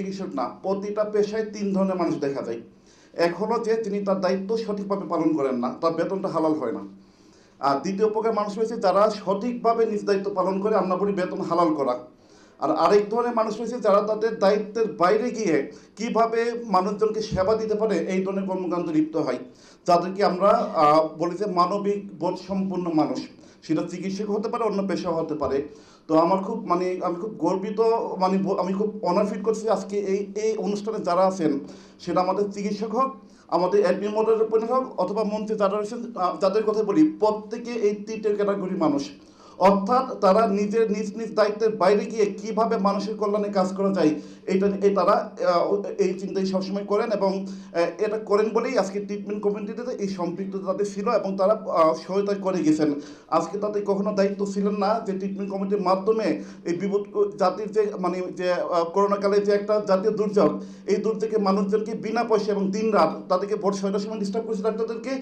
চিকিৎসক না, প্রতিটা পেশায় তিন ধরনের মানুষ দেখা যায়। হলো যে তিনি তার দায়িত্ব সঠিকভাবে পালন করেন না, তার বেতনটা হালাল হয় না। আর দ্বিতীয় প্রকার মানুষ রয়েছে যারা সঠিকভাবে নিজ দায়িত্ব পালন করে আমরা বলি বেতন হালাল করা। আর আরেক ধরনের মানুষ রয়েছে যারা তাদের দায়িত্বের বাইরে গিয়ে কীভাবে মানুষজনকে সেবা দিতে পারে, এই ধরনের কর্মকাণ্ডে লিপ্ত হয়। যাদেরকে আমরা বলি যে মানবিক বোধ সম্পূর্ণ মানুষ। সেটা চিকিৎসক হতে পারে, অন্য পেশা হতে পারে। তো আমার খুব মানে আমি খুব গর্বিত মানে আমি খুব অনার ফিল করছি আজকে এই এই অনুষ্ঠানে যারা আছেন, সেটা আমাদের চিকিৎসক হোক, আমাদের অ্যাডমিন মডেলের উপর হোক, অথবা মন্ত্রী যারা রয়েছেন যাদের কথা বলি, প্রত্যেকে এই তিনটে ক্যাটাগরির মানুষ। অর্থাৎ তারা নিজের নিজ নিজ দায়িত্বের বাইরে গিয়ে কীভাবে মানুষের কল্যাণে কাজ করা যায়, এটা এই তারা এই চিন্তাই সবসময় করেন এবং এটা করেন বলেই আজকে ট্রিটমেন্ট কমিটিতে এই সম্পৃক্ত তাদের ছিল এবং তারা সহায়তা করে গেছেন। আজকে তাদের কখনো দায়িত্ব ছিলেন না যে ট্রিটমেন্ট কমিটির মাধ্যমে এই বিপদ জাতির যে মানে যে করোনাকালে যে একটা জাতীয় দুর্যোগ, এই দুর্যোগে মানুষজনকে বিনা পয়সা এবং দিন রাত তাদেরকে ভোর ছয়টার সময় ডিস্টার্ব করেছি ডাক্তারদেরকে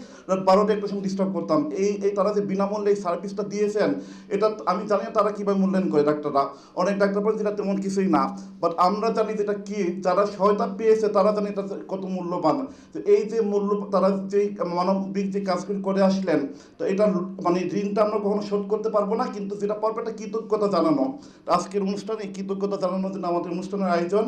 বারোটা একটার সময় ডিস্টার্ব করতাম। এই এই তারা যে বিনামূল্যে এই সার্ভিসটা দিয়েছেন এটা আমি জানি না তারা কীভাবে মূল্যায়ন করে ডাক্তাররা। অনেক ডাক্তার বলে যেটা তেমন কিছুই না। বাট আমরা জানি যেটা কি, যারা সহায়তা পেয়েছে, তারা জানি এটা কত মূল্যবান। তো এই যে মূল্য, তারা যে মানবিক যে কাজগুলি করে আসলেন, তো এটা মানে ঋণটা আমরা কখনো শোধ করতে পারব না, কিন্তু যেটা পারব একটা কৃতজ্ঞতা জানানো। আজকের অনুষ্ঠানে কৃতজ্ঞতা জানানোর জন্য আমাদের অনুষ্ঠানের আয়োজন।